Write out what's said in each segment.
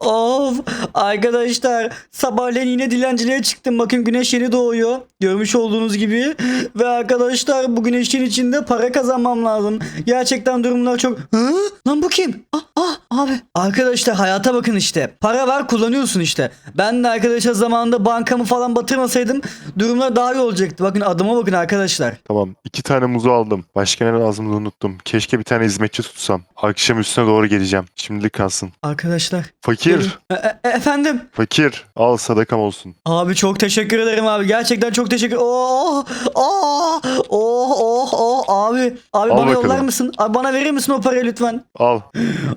Of arkadaşlar sabahleyin yine dilenciliğe çıktım. Bakın güneş yeni doğuyor. Görmüş olduğunuz gibi. Ve arkadaşlar bu güneşin içinde para kazanmam lazım. Gerçekten durumlar çok... Hı? Lan bu kim? Ah, ah abi. Arkadaşlar hayata bakın işte. Para var kullanıyorsun işte. Ben de arkadaşlar zamanında bankamı falan batırmasaydım durumlar daha iyi olacaktı. Bakın adıma bakın arkadaşlar. Tamam. iki tane muzu aldım. Başka ne lazımdı unuttum. Keşke bir tane hizmetçi tutsam. Akşam üstüne doğru geleceğim. Şimdilik kalsın. Arkadaşlar. Fakir. E- e- efendim. Fakir. Al sadakam olsun. Abi çok teşekkür ederim abi. Gerçekten çok teşekkür. Oh, oh, oh, oh, oh. Abi, abi Al bana bakalım. yollar mısın? Abi bana verir misin o parayı lütfen? Al.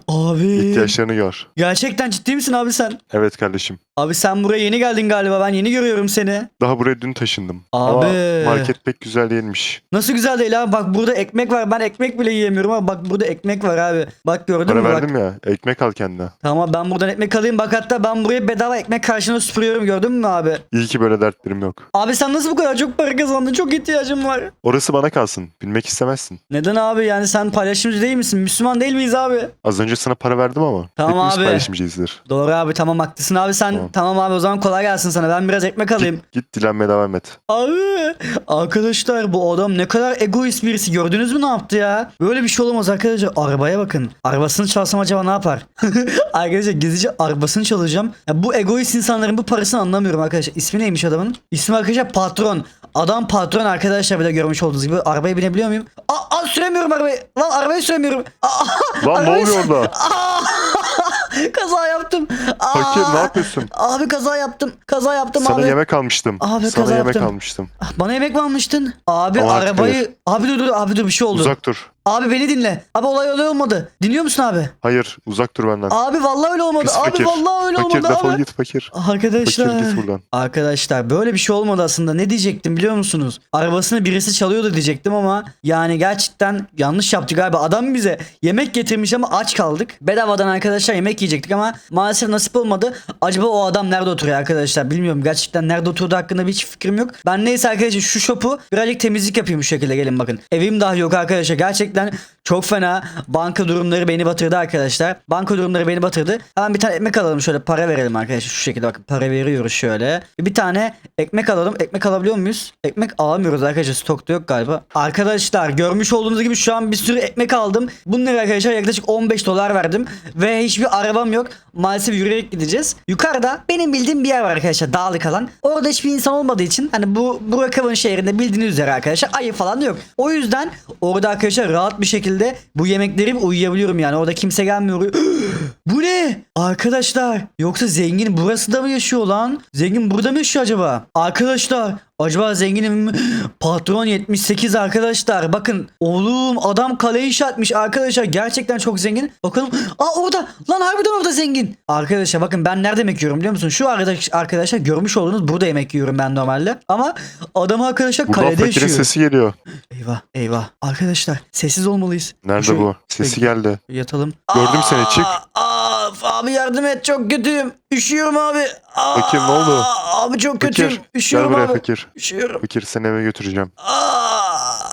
Abi. ihtiyaçlarını gör. Gerçekten ciddi misin abi sen? Evet kardeşim. Abi sen buraya yeni geldin galiba. Ben yeni görüyorum seni. Daha buraya dün taşındım. Abi. Ama market pek güzel değilmiş. Nasıl güzel değil abi. Bak burada ekmek var. Ben ekmek bile yiyemiyorum ama bak burada ekmek var abi. Bak gördün Para mü bak. verdim ya. Ekmek al kendine. Tamam ben buradan ekmek alayım. Bak hatta ben buraya bedava ekmek karşına süpürüyorum. Gördün mü abi? İyi ki böyle dertlerim yok. Abi sen nasıl bu kadar çok para kazandın? Çok ihtiyacım var. Orası bana kalsın. Bilmek istemezsin. Neden abi? Yani sen paylaşımcı değil misin? Müslüman değil miyiz abi? Az önce sana para verdim ama. Tamam Hepimiz abi. paylaşımcıyızdır. Doğru abi tamam haklısın abi sen tamam. Tamam. abi o zaman kolay gelsin sana ben biraz ekmek alayım. Git, git dilenmeye devam et. Abi arkadaşlar bu adam ne kadar egoist birisi gördünüz mü ne yaptı ya? Böyle bir şey olamaz arkadaşlar arabaya bakın. Arabasını çalsam acaba ne yapar? arkadaşlar gizlice arabasını çalacağım. Ya bu egoist insanların bu parasını anlamıyorum arkadaşlar. İsmi neymiş adamın? İsmi arkadaşlar patron. Adam patron arkadaşlar bir de görmüş olduğunuz gibi. Arabaya binebiliyor muyum? Aa, aa süremiyorum arabayı. Lan arabayı süremiyorum. Aa, Lan ne arabayı oluyor sür- orada? Aa! kaza yaptım. Aa! Fakir ne yapıyorsun? Abi kaza yaptım. Kaza yaptım Sana abi. yemek almıştım. Abi, Sana kaza yemek yaptım. almıştım. Bana yemek mi almıştın? Abi Ama artık arabayı... Abi dur dur abi dur bir şey oldu. Uzak dur. Abi beni dinle. Abi olay olay olmadı. Dinliyor musun abi? Hayır uzak dur benden. Abi vallahi öyle olmadı. Pis abi fakir. vallahi öyle fakir olmadı defol abi. git fakir. Arkadaşlar. Fakir git buradan. Arkadaşlar böyle bir şey olmadı aslında. Ne diyecektim biliyor musunuz? Arabasını birisi çalıyordu diyecektim ama yani gerçekten yanlış yaptı galiba. Adam bize yemek getirmiş ama aç kaldık. Bedavadan arkadaşlar yemek yiyecektik ama maalesef nasip olmadı. Acaba o adam nerede oturuyor arkadaşlar? Bilmiyorum. Gerçekten nerede oturduğu hakkında bir hiç fikrim yok. Ben neyse arkadaşlar şu şopu birazcık temizlik yapayım bu şekilde gelin bakın. Evim dahi yok arkadaşlar. Gerçekten దాని çok fena. Banka durumları beni batırdı arkadaşlar. Banka durumları beni batırdı. Hemen bir tane ekmek alalım şöyle para verelim arkadaşlar. Şu şekilde bakın para veriyoruz şöyle. Bir tane ekmek alalım. Ekmek alabiliyor muyuz? Ekmek alamıyoruz arkadaşlar. Stokta yok galiba. Arkadaşlar görmüş olduğunuz gibi şu an bir sürü ekmek aldım. Bunları arkadaşlar yaklaşık 15 dolar verdim. Ve hiçbir arabam yok. Maalesef yürüyerek gideceğiz. Yukarıda benim bildiğim bir yer var arkadaşlar. Dağlık alan. Orada hiçbir insan olmadığı için hani bu Brookhaven şehrinde bildiğiniz üzere arkadaşlar ayı falan yok. O yüzden orada arkadaşlar rahat bir şekilde bu yemekleri yiyip uyuyabiliyorum yani. Orada kimse gelmiyor. bu ne? Arkadaşlar yoksa zengin burası da mı yaşıyor lan? Zengin burada mı yaşıyor acaba? Arkadaşlar Acaba zenginim? Patron 78 arkadaşlar. Bakın oğlum adam kale inşa etmiş arkadaşlar. Gerçekten çok zengin. Bakalım. Aa orada. Lan harbiden orada zengin. Arkadaşlar bakın ben nerede yemek yiyorum biliyor musun? Şu arkadaş, arkadaşlar görmüş olduğunuz burada yemek yiyorum ben normalde. Ama adam arkadaşlar Buradan kalede fakirin yaşıyor. sesi geliyor. Eyvah eyvah. Arkadaşlar sessiz olmalıyız. Nerede Şu- bu? Sesi geldi. Yatalım. Gördüm seni, çık. Aa, abi yardım et çok kötüyüm. Üşüyorum abi. Aa, Fakir, ne oldu? Abi çok kötüyüm. Fakir. Gel Üşüyorum buraya abi. fakir. Üşüyorum. Fakir seni eve götüreceğim. Aa!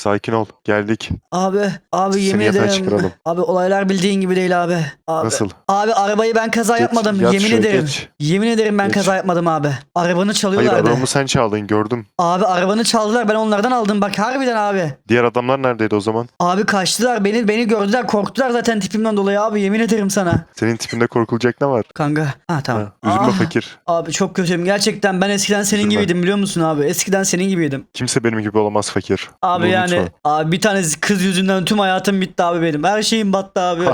Sakin ol. Geldik. Abi, abi Seni yemin yatağa ederim. çıkaralım. Abi olaylar bildiğin gibi değil abi. abi. Nasıl? Abi arabayı ben kaza Geç, yapmadım. yat yemin şuraya, ederim. geç. Yemin ederim ben Geç. kaza yapmadım abi. Arabanı Hayır çalıyorlardı. arabamı sen çaldın gördüm. Abi arabanı çaldılar. Ben onlardan aldım. Bak harbiden abi. Diğer adamlar neredeydi o zaman? Abi kaçtılar. Beni beni gördüler. Korktular zaten tipimden dolayı abi. Yemin ederim sana. Senin tipinde korkulacak ne var? Kanka. Ha tamam. Ha, üzülme Ah, fakir. Abi çok kötüyüm. Gerçekten ben eskiden senin Üzülme. gibiydim biliyor musun abi? Eskiden senin gibiydim. Kimse benim gibi olamaz fakir. Abi Bunu unutma. abi bir tane kız yüzünden tüm hayatım bitti abi benim. Her şeyim battı abi.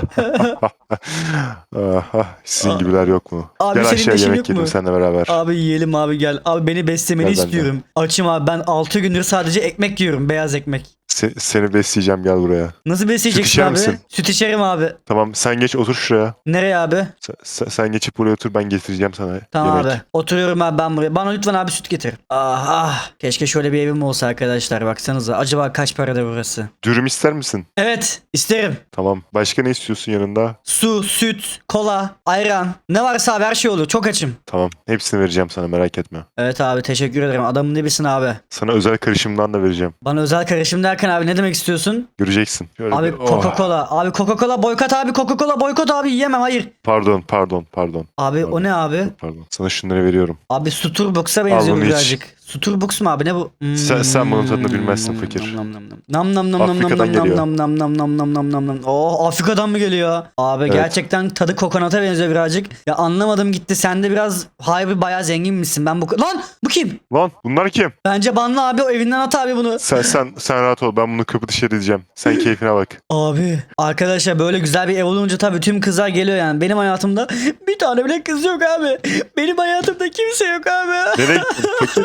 Aha, sizin gibiler yok mu? Abi Gel senin aşağı de işin yemek yok yiyelim mu? seninle beraber. Abi yiyelim abi gel. Abi beni beslemeni Gel benden. istiyorum. Açım abi ben 6 gündür sadece ekmek yiyorum. Beyaz ekmek. Se- seni besleyeceğim gel buraya. Nasıl besleyeceksin içer abi? misin? Süt içerim abi. Tamam sen geç otur şuraya. Nereye abi? Sen, sen- sen geçip buraya otur ben getireceğim sana Tamam yemek. abi. Oturuyorum abi ben buraya. Bana lütfen abi süt getir. Ah ah. Keşke şöyle bir evim olsa arkadaşlar baksanıza. Acaba kaç parada burası? Dürüm ister misin? Evet isterim. Tamam. Başka ne istiyorsun yanında? Su, süt, kola, ayran. Ne varsa abi her şey olur. Çok açım. Tamam. Hepsini vereceğim sana merak etme. Evet abi teşekkür ederim. Adamın dibisin abi. Sana özel karışımdan da vereceğim. Bana özel karışım derken abi ne demek istiyorsun? Göreceksin. Şöyle Abi bir- oh. Coca-Cola. Abi Coca-Cola boykot abi Coca-Cola boykot abi yiyemem hayır. Pardon pardon pardon. Abi o ne abi? Pardon. Sana şunları veriyorum. Abi Sturbox'a benziyor bunu iç. birazcık. Sturbox mu abi ne bu? Hmm. Sen- sen bunun tadını bilmezsin Nam, fakir. Nam nam nam. Nam nam nam nam nam nam nam nam nam nam nam nam. Oh Afrika'dan mı geliyor? Abi Evet. gerçekten tadı kokonata benziyor birazcık. Ya anlamadım gitti. Sen de biraz harbi bayağı zengin misin? Ben bu Lan bu kim? Lan bunlar kim? Bence banla abi o evinden at abi bunu. Sen sen sen rahat ol. Ben bunu kapı dışarı edeceğim. Sen keyfine bak. Abi arkadaşlar böyle güzel bir ev olunca tabii tüm kızlar geliyor yani. Benim hayatımda bir tane bile kız yok abi. Benim hayatımda kimse yok abi. Nereye fakir?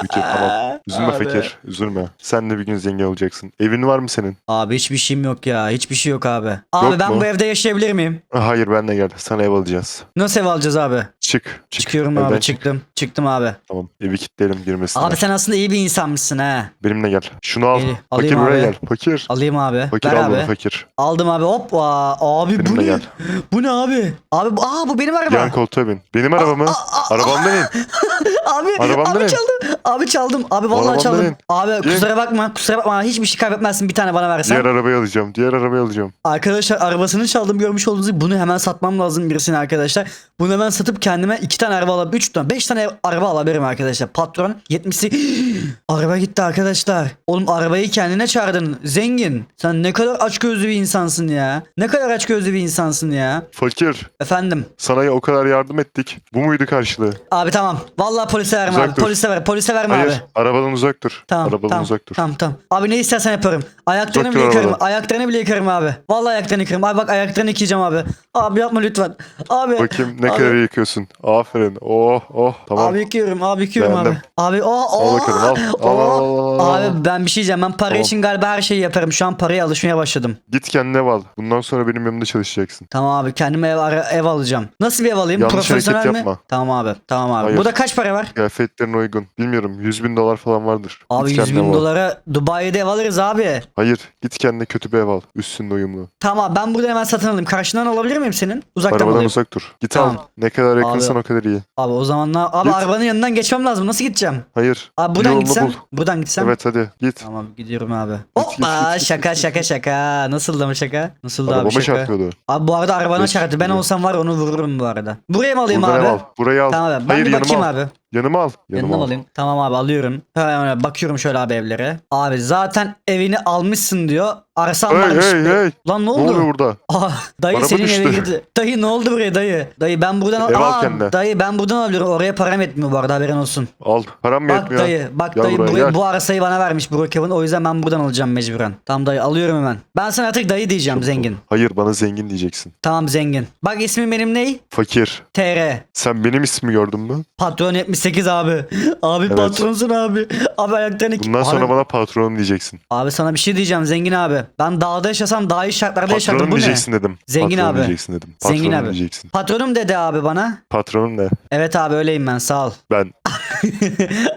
Fakir tamam. Üzülme Abi. fakir. Üzülme. Sen de bir gün zengin olacaksın. Evin var mı senin? Abi hiçbir şeyim yok ya. Hiçbir şey yok abi. Abi Yok ben mu? bu evde yaşayabilir miyim? Hayır ben de gel. Sana ev alacağız. Nasıl ev alacağız abi? Çık. çık. Çıkıyorum Evden abi çık. çıktım. Çıktım abi. Tamam. Evi kilitleyelim girmesinler. Abi sen aslında iyi bir insanmışsın ha. Benimle gel. Şunu al. İyi, Fakir alayım buraya abi. gel. Fakir. Alayım abi. Fakir Ver al abi. fakir. Aldım abi. Hop. Aa, abi bu Benimle ne? gel. Bu ne abi? Abi bu, aa, bu benim araba. Yan koltuğa bin. Benim arabamı. Arabamdan in. Abi, abi in. çaldım. Abi çaldım. Abi vallahi Arabamdan çaldım. in. Abi kusura bakma. Kusura bakma. Hiçbir şey kaybetmezsin. Bir tane bana versen. Diğer arabayı alacağım. Diğer arabayı alacağım. Arkadaşlar arabasını çaldım görmüş olduğunuz gibi bunu hemen satmam lazım birisine arkadaşlar. Bunu hemen satıp kendime iki tane araba alıp 3 tane 5 tane araba alabilirim arkadaşlar. Patron 70'si araba gitti arkadaşlar. Oğlum arabayı kendine çağırdın. Zengin. Sen ne kadar açgözlü bir insansın ya. Ne kadar açgözlü bir insansın ya. Fakir. Efendim. Sana o kadar yardım ettik. Bu muydu karşılığı? Abi tamam. Vallahi polise verme Uzak abi. dur. Polise ver. Polise verme Hayır. abi. Arabadan uzak dur. Tamam Arabadan tamam, uzak dur. tamam tamam. Abi ne istersen yaparım. Ayaklarını Uzak bile yıkarım. arabadan. Ayaklarını bile yıkarım abi. Vallahi ayaklarını yıkarım. Abi bak ayaklarını yıkayacağım abi. Abi yapma lütfen. Abi. Bakayım ne Abi. kadar yıkıyorsun. Aferin. Oh oh. Tamam. Abi yıkıyorum abi yıkıyorum abi. Beğendim. Abi o o. Al bakalım, al. Al, al, al, al, al. Abi ben bir şey diyeceğim. Ben para Tamam. için galiba her şeyi yaparım. Şu an paraya alışmaya başladım. Git kendine ev al. Bundan sonra benim yanımda çalışacaksın. Tamam abi kendime ev, ara- ev alacağım. Nasıl bir ev alayım? Yanlış Profesyonel hareket mi? yapma. Tamam abi. Tamam abi. Hayır. Burada kaç para var? Kıyafetlerine uygun. Bilmiyorum 100 bin dolar falan vardır. Abi Git 100 kendine bin al. dolara Dubai'de ev alırız abi. Hayır. Git kendine kötü bir ev al. Üstünde uyumlu. Tamam ben burada hemen satın alayım. Karşından alabilir miyim senin? Uzaktan Arabadan alayım. uzak dur. Git Tamam. al. Ne kadar yakınsan o kadar iyi. Abi o zaman ne? Abi Git. arabanın yanından geçmem lazım. Nasıl gideceğim? Hayır. Abi buradan Yolunu gitsem. bul. Buradan gitsem. Evet hadi git. Tamam gidiyorum abi. Hoppa şaka şaka şaka. Nasıl da mı şaka? Nasıl da abi Arabama şaka? çarpıyordu. Abi bu arada arabana Geç, çarptı. Ben olsam var onu vururum bu arada. Buraya mı alayım Buradan abi? ev al. Burayı al. Tamam abi. Ben Hayır bir yanıma bakayım al. abi. Yanıma al. Yanıma mı al. alayım? Tamam abi alıyorum. Hemen bakıyorum şöyle abi evlere. Abi zaten evini almışsın diyor. Arsan Hey varmış. hey hey. Lan ne Ne oldu? oluyor burada? Aa, dayı Araba senin düştü. eve girdi. Dayı ne oldu buraya dayı? Dayı ben buradan. Ev al Aa, kendine. dayı ben buradan alabiliyorum. Oraya param etmiyor bu arada haberin olsun. Al. Param mı Bak yetmiyor? dayı, bak Gel dayı buraya, bu, gel. bu arsayı bana vermiş Brookhaven. O yüzden ben buradan alacağım mecburen. Tamam dayı alıyorum hemen. Ben sana artık dayı diyeceğim zengin. Hayır bana zengin diyeceksin. Tamam zengin. Bak ismim benim ney? Fakir. TR. Sen benim ismimi gördün mü? Patron 78 abi. Abi Evet. patronsun abi. Abi ayaklarını... Bundan sonra abi, bana patronum diyeceksin. abi sana bir şey diyeceğim zengin abi. Ben dağda yaşasam daha iyi şartlarda yaşardım. Patronum Bu ne? diyeceksin dedim. Zengin patronum abi. diyeceksin dedim. Zengin Patronum abi. diyeceksin. Patronum dedi abi bana. Patronum ne? Evet abi öyleyim ben sağ ol. Ben.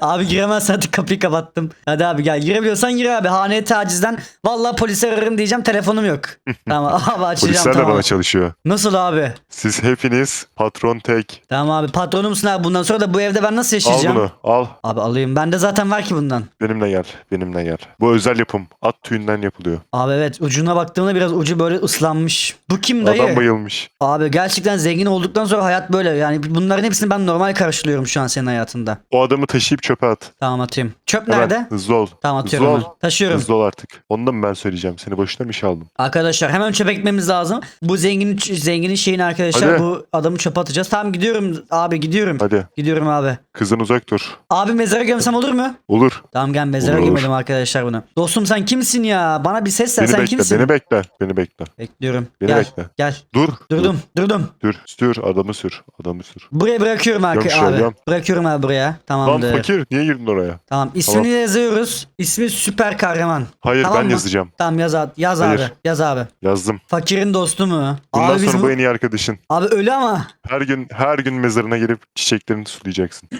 abi giremezsen artık kapıyı kapattım. Hadi abi gel girebiliyorsan gir abi. Haneye tacizden. Vallahi polise ararım diyeceğim telefonum yok. tamam abi açacağım Polisler de tamam. bana çalışıyor. Nasıl abi? Siz hepiniz patron tek. Tamam abi patronumsun abi bundan sonra da bu evde ben nasıl Al yaşayacağım? bunu. Al. Abi alayım. Bende zaten var ki bundan. Benimle gel. Benimle gel. Bu özel yapım. At tüyünden yapılıyor. Abi evet ucuna baktığımda biraz ucu böyle ıslanmış. Bu kim dayı? Adam bayılmış. Abi gerçekten zengin olduktan sonra hayat böyle. Yani bunların hepsini ben normal karşılıyorum şu an senin hayatında. O adamı taşıyıp çöpe at. Tamam atayım. Çöp Hemen. nerede? Hızlı ol. Tamam Hızlı atıyorum ol. hemen. Taşıyorum. Hızlı ol artık. Onu da mı ben söyleyeceğim? Seni boşuna mı işe aldım? Arkadaşlar hemen çöpe gitmemiz lazım. Bu zenginin zenginin şeyini arkadaşlar Hadi. bu adamı çöpe atacağız. Tamam gidiyorum abi gidiyorum. Hadi. Gidiyorum abi. Kızın uzak dur. Abi mezara gömsem olur mu? Olur. Tamam gel mezara Olur. gömelim arkadaşlar bunu. Dostum sen kimsin ya? Bana bir ses ver Beni sen bekle. kimsin? Beni bekle. Beni bekle. Bekliyorum. Beni gel. bekle. Gel. Dur. Durdum. Durdum. Dur. Sür. Adamı sür. Adamı sür. Buraya bırakıyorum arka- Göm şuraya, abi. göm. Bırakıyorum abi buraya. Lan Tamamdır. fakir. Niye girdin oraya? Tamam. İsmini yazıyoruz. İsmi süper kahraman. Hayır Tamam ben mı? yazacağım. Tamam yaz abi. Yaz Hayır. abi. Yaz abi. Yazdım. Fakirin dostu mu? Bundan abi biz sonra bu... bu en iyi arkadaşın. Abi ölü ama. Her gün her gün mezarına gelip çiçeklerini sulayacaksın.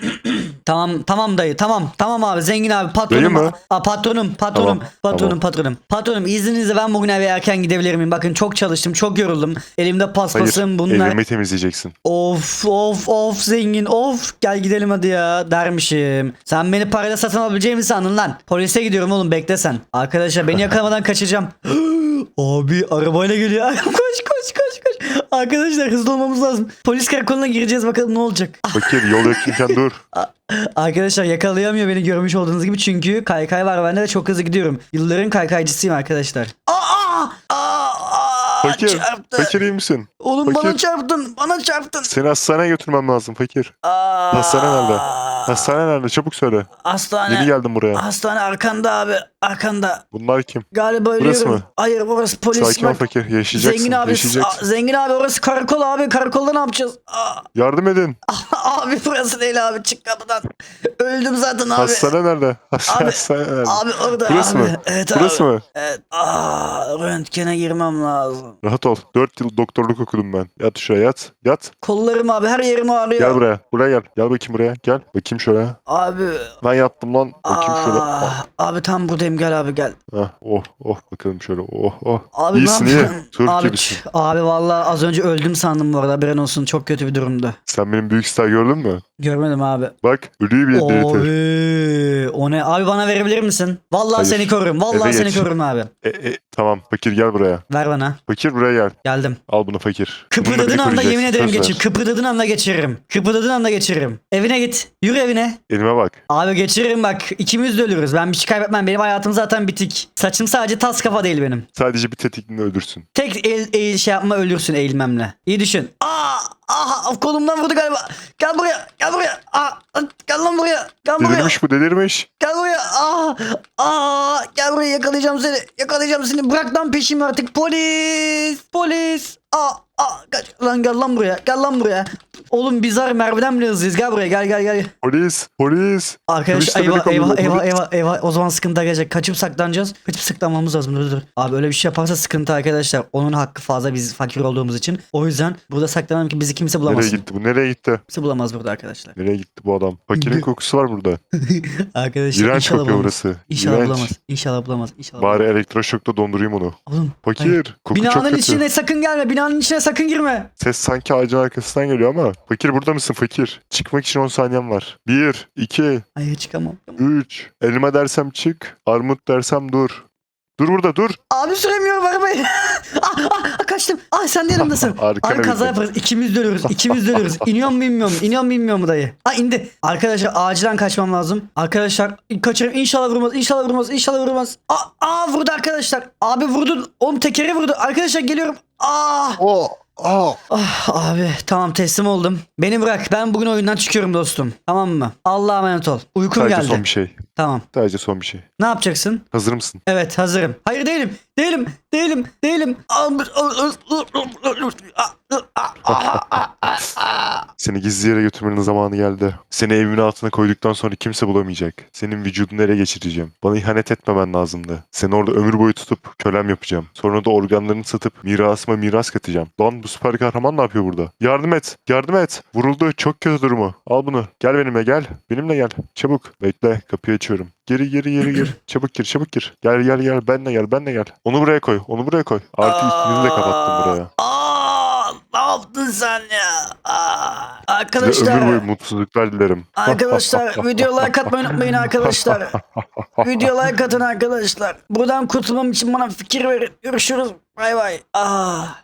Tamam tamam dayı tamam tamam abi zengin abi patronum. Dayı mı? Aa, patronum patronum Tamam, patronum tamam. patronum. Patronum izninizle ben bugün eve erken gidebilir miyim? Bakın çok çalıştım çok yoruldum. Elimde Hayır. paspasım bunlar. Elimi temizleyeceksin. Of of of zengin of gel gidelim hadi ya dermişim. Sen beni parayla satın alabileceğimi sandın lan. Polise gidiyorum oğlum bekle sen. Arkadaşlar beni yakalamadan kaçacağım. Abi arabayla geliyor. koş koş. Arkadaşlar hızlı olmamız lazım. Polis karakoluna gireceğiz bakalım ne olacak. Fakir yol yakınken dur. Arkadaşlar yakalayamıyor beni görmüş olduğunuz gibi çünkü kaykay var bende de çok hızlı gidiyorum. Yılların kaykaycısıyım arkadaşlar. Aa! Aa! Fakir. Çarptı. Fakir iyi misin? Oğlum bana Fakir. çarptın. Bana çarptın. Seni hastaneye götürmem lazım fakir. Aa! Hastane nerede? Hastane nerede? Çabuk söyle. Hastane. Yeni geldim buraya. Hastane arkanda abi. Arkanda. Bunlar kim? Galiba Burası ölüyorum. mı? Hayır burası polis. Sakin ol fakir. Yaşayacaksın. Zengin abi. Yaşayacaksın. Zengin abi orası karakol abi. Karakolda ne yapacağız? Aa, Yardım edin. abi burası değil abi. Çık kapıdan. Öldüm zaten abi. Hastane nerede? Hastane, Abi, hastane nerede? Abi orada Burası abi. mı? Evet Burası abi. mı? Evet. Aa, röntgene girmem lazım. Rahat ol. 4 yıl doktorluk okudum ben. Yat şuraya yat. Yat. Kollarım abi her yerim ağrıyor. Gel buraya. Buraya gel. Gel bakayım buraya. Gel. Bakayım şöyle. Abi. Ben yattım lan. Bakayım şöyle. Aa, Ah, abi tam buradayım gel abi gel. ah, oh oh bakalım şöyle. Oh oh. Abi İyisin ne iyi. Türk Abi, gibisin. abi vallahi az önce öldüm sandım bu arada haberin olsun çok kötü bir durumda. Sen benim büyük star gördün mü? Görmedim abi. Bak ölüyü bile diriltir. Abi o ne? Abi bana verebilir misin? Vallahi Hayır. seni korurum. Vallahi Eve seni geç. korurum abi. E, e, tamam fakir gel buraya. Ver bana. Fakir buraya gel. Geldim. Al bunu fakir. Bununla Kıpırdadığın beni anda koruyacaksın, yemin ederim söz ver. geçir. Kıpırdadığın anda geçiririm. Kıpırdadığın anda geçiririm. Evine git. Yürü evine. Elime bak. Abi geçiririm bak. İkimiz de ölürüz. Ben bir şey kaybetmem. Benim hayatım zaten bitik. Saçım sadece tas kafa değil benim. Sadece bir tetikliğinde öldürsün. Tek el, eğil şey yapma ölürsün eğilmemle. İyi düşün. Aa, aha kolumdan vurdu galiba. Gel buraya. Gel buraya. Aa, gel lan buraya. Gel buraya. Delirmiş bu delirmiş. Gel buraya. Aa, aa, gel buraya yakalayacağım seni. Yakalayacağım seni. Bırak lan peşimi artık. Polis. Polis. Aa, aa, kaç. Lan gel lan buraya. Gel lan buraya. Oğlum biz var Merve'den bile hızlıyız. Gel buraya gel gel gel. Polis. Polis. Arkadaş Polis eyvah eyvah eyvah eyvah eyvah. O zaman sıkıntı gelecek. Kaçıp saklanacağız. Kaçıp saklanmamız lazım. Dur dur. Abi öyle bir şey yaparsa sıkıntı arkadaşlar. Onun hakkı fazla biz fakir olduğumuz için. O yüzden burada saklanalım ki bizi kimse Nereye bulamaz. gitti bu? Nereye gitti? Kimse bulamaz burada arkadaşlar. Nereye gitti bu adam? Fakirin kokusu var burada. Arkadaşlar İğrenç inşallah kokuyor bulamaz. burası. İnşallah İğrenç. bulamaz. İnşallah bulamaz. İnşallah. Bari elektroşokta dondurayım onu. Oğlum. Fakir. Koku çok Binanın kötü. içine sakın gelme. Binanın içine sakın girme. Ses sanki ağacın arkasından geliyor ama. Fakir burada mısın fakir? Çıkmak için 10 saniyem var. 1, 2, Hayır çıkamam. 3. Elime dersem çık. Armut dersem dur. Dur burada dur. Abi süremiyorum arabayı. ah, ah, ah, kaçtım. Ah sen de yanımdasın. Arkana Abi kaza bindim. yaparız. İkimiz de ölürüz. İkimiz de ölürüz. İniyor mu bilmiyorum. İniyor mu bilmiyorum dayı. Ah indi. Arkadaşlar acilen kaçmam lazım. Arkadaşlar kaçarım. İnşallah vurmaz. İnşallah vurmaz. İnşallah vurmaz. Aa, aa vurdu arkadaşlar. Abi vurdu. Oğlum tekeri vurdu. Arkadaşlar geliyorum. Ah. Oh. Oh. Ah abi tamam teslim oldum. Beni bırak. Ben bugün oyundan çıkıyorum dostum. Tamam mı? Allah'a emanet ol. Uykum Sadece geldi. son bir şey. Tamam. Sadece son bir şey. Ne yapacaksın? Hazır mısın? Evet hazırım. Hayır değilim. Değilim. Değilim. Değilim. Seni gizli yere götürmenin zamanı geldi. Seni evimin altına koyduktan sonra kimse bulamayacak. Senin vücudunu ele geçireceğim. Bana ihanet etmemen lazımdı. Seni orada ömür boyu tutup kölem yapacağım. Sonra da organlarını satıp mirasıma miras katacağım. Lan bu süper kahraman ne yapıyor burada? Yardım et. Yardım et. Vuruldu. Çok kötü durumu. Al bunu. Gel benimle gel. Benimle gel. Çabuk. Bekle. Kapıyı açıyorum. Geri geri geri gir. Çabuk gir çabuk gir. Gel gel gel. Benle gel. Benle gel. Onu buraya koy. Onu buraya koy. Artı ismini de kapattım buraya. Aa, ne yaptın sen ya? Aa, Size arkadaşlar. ömür boyu mutsuzluklar dilerim. Arkadaşlar video like atmayı unutmayın arkadaşlar. video like atın arkadaşlar. Buradan kurtulmam için bana fikir verin. Görüşürüz. Bay bay. Ah.